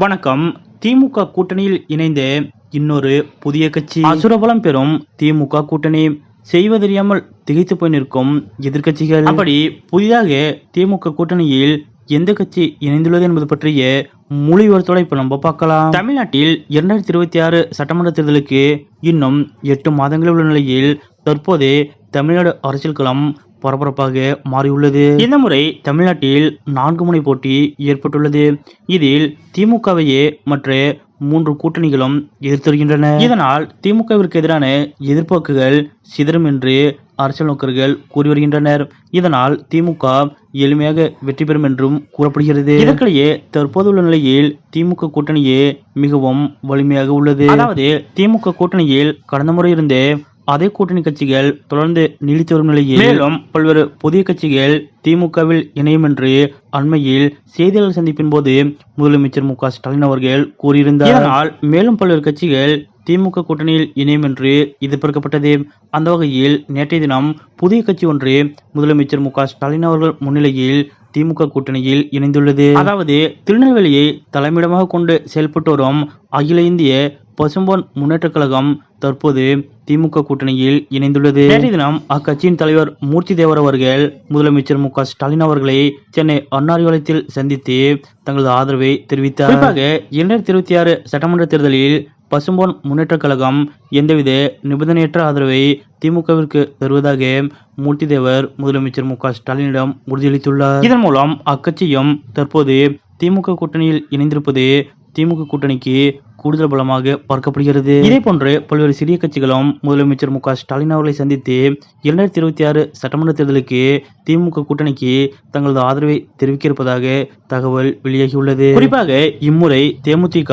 வணக்கம். திமுக கூட்டணியில் இணைந்த இன்னொரு புதிய கட்சி. அசுரபலம் பெறும் திமுக கூட்டணி. செய்வதறியாமல் திகைத்து போய் நிற்கும் எதிர்க்கட்சிகள். அப்படி புதிதாக திமுக கூட்டணியில் எந்த கட்சி இணைந்துள்ளது என்பது பற்றிய முழு விவரத்தோட இப்ப நம்ம பார்க்கலாம். தமிழ்நாட்டில் இரண்டாயிரத்தி இருபத்தி ஆறு சட்டமன்ற தேர்தலுக்கு இன்னும் எட்டு மாதங்கள் உள்ள நிலையில் தற்போது தமிழ்நாடு அரசியல் களம் பரபரப்பாக மாறியுள்ளது. இந்த முறை தமிழ்நாட்டில் நான்கு முனை போட்டி ஏற்பட்டுள்ளது. இதில் திமுகவையே மற்ற மூன்று கூட்டணிகளும் எதிர்த்து இதனால் திமுகவிற்கு எதிரான எதிர்ப்போக்குகள் சிதறும் என்று அரசியல் நோக்கர்கள் கூறி வருகின்றனர். இதனால் திமுக எளிமையாக வெற்றி பெறும் என்றும் கூறப்படுகிறது. இதற்கிடையே தற்போதுள்ள நிலையில் திமுக கூட்டணியே மிகவும் வலிமையாக உள்ளது. அதாவது திமுக கூட்டணியில் கடந்த முறை இருந்த அதே கூட்டணி கட்சிகள் தொடர்ந்து நீடித்து வரும் நிலையில் மேலும் பல்வேறு புதிய கட்சிகள் திமுகவில் இணையும் என்று அண்மையில் செய்தியாளர் சந்திப்பின் போது முதலமைச்சர் மு க ஸ்டாலின் அவர்கள் கூறியிருந்தார். இதனால் மேலும் பல்வேறு கட்சிகள் திமுக கூட்டணியில் இணையும் என்று எதிர்பார்க்கப்பட்டது அந்த வகையில் நேற்றைய தினம் புதிய கட்சி ஒன்று முதலமைச்சர் மு க ஸ்டாலின் அவர்கள் முன்னிலையில் திமுக கூட்டணியில் இணைந்துள்ளது. அதாவது திருநெல்வேலியை தலைமையிடமாக கொண்டு செயல்பட்டு வரும் அகில இந்திய பசும்பொன் முன்னேற்றக் கழகம் தற்போது திமுக கூட்டணியில் இணைந்துள்ளது. நேற்றைய தினம் அக்கட்சியின் தலைவர் மூர்த்தி தேவர் அவர்கள் முதலமைச்சர் மு க ஸ்டாலின் அவர்களை சென்னை அன்னாரியாலயத்தில் சந்தித்து தங்களது ஆதரவை தெரிவித்தார். குறிப்பாக இரண்டாயிரத்தி இருபத்தி ஆறு சட்டமன்ற தேர்தலில் பசும்பொன் முன்னேற்ற கழகம் எந்தவித நிபந்தனையற்ற ஆதரவை திமுகவிற்கு தருவதாக மூர்த்தி தேவர் முதலமைச்சர் மு க ஸ்டாலினிடம் உறுதியளித்துள்ளார். இதன் மூலம் அக்கட்சியும் தற்போது திமுக கூட்டணியில் இணைந்திருப்பது திமுக கூட்டணிக்கு கூடுதல் பலமாக பார்க்கப்படுகிறது. இதே போன்று பல்வேறு சிறிய கட்சிகளும் முதலமைச்சர் மு க ஸ்டாலின் அவர்களை சந்தித்து இரண்டாயிரத்தி இருபத்தி ஆறு சட்டமன்ற தேர்தலுக்கு திமுக கூட்டணிக்கு தங்களது ஆதரவை தெரிவிக்க இருப்பதாக தகவல் வெளியாகியுள்ளது. குறிப்பாக இம்முறை தேமுதிக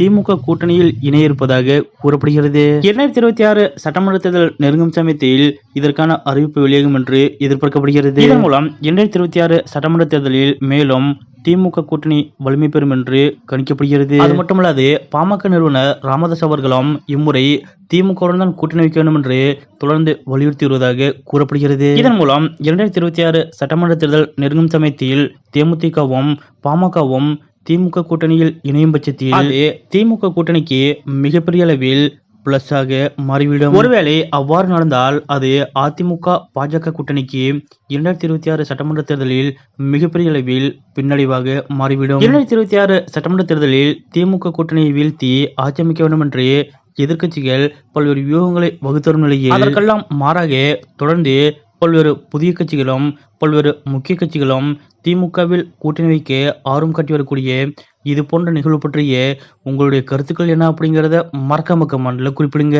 திமுக கூட்டணியில் இணைய இருப்பதாக கூறப்படுகிறது. இரண்டாயிரத்தி இருபத்தி ஆறு சட்டமன்ற தேர்தல் நெருங்கும் சமயத்தில் இதற்கான அறிவிப்பு வெளியாகும் என்று எதிர்பார்க்கப்படுகிறது. இதன் மூலம் இரண்டாயிரத்தி இருபத்தி ஆறு சட்டமன்ற தேர்தலில் மேலும் திமுக கூட்டணி வலிமை பெறும் என்று கணிக்கப்படுகிறது. அது மட்டுமல்லாது பாமக நிறுவனர் ராமதாஸ் அவர்களும் இம்முறை திமுகவுடன் தான் கூட்டணி வைக்க வேண்டும் என்று தொடர்ந்து வலியுறுத்தி வருவதாக கூறப்படுகிறது. இதன் மூலம் இரண்டாயிரத்தி இருபத்தி ஆறு சட்டமன்ற தேர்தல் நெருங்கும் சமயத்தில் தேமுதிகவும் பாமகவும் திமுக கூட்டணியில் இணையும் பட்சத்தில் அது திமுக கூட்டணிக்கு மிகப்பெரிய அளவில் பிளஸ்ஸாக மாறிவிடும். ஒருவேளை அவ்வாறு நடந்தால் அது அதிமுக பாஜக கூட்டணிக்கு இரண்டாயிரத்தி இருபத்தி ஆறு சட்டமன்ற தேர்தலில் மிகப்பெரிய அளவில் பின்னடைவாக மாறிவிடும். இரண்டாயிரத்தி இருபத்தி ஆறு சட்டமன்ற தேர்தலில் திமுக கூட்டணியை வீழ்த்தி ஆட்சி அமைக்க வேண்டும் என்று எதிர்க்கட்சிகள் பல்வேறு வியூகங்களை வகுத்து வரும் நிலையில் அதற்கெல்லாம் மாறாக தொடர்ந்து பல்வேறு புதிய கட்சிகளும் பல்வேறு முக்கிய கட்சிகளும் திமுகவில் கூட்டணி வைக்க ஆர்வம் காட்டி வரக்கூடிய இது போன்ற நிகழ்வு பற்றிய உங்களுடைய கருத்துக்கள் என்ன அப்படிங்கிறத மறக்காம கமெண்ட்ல குறிப்பிடுங்க.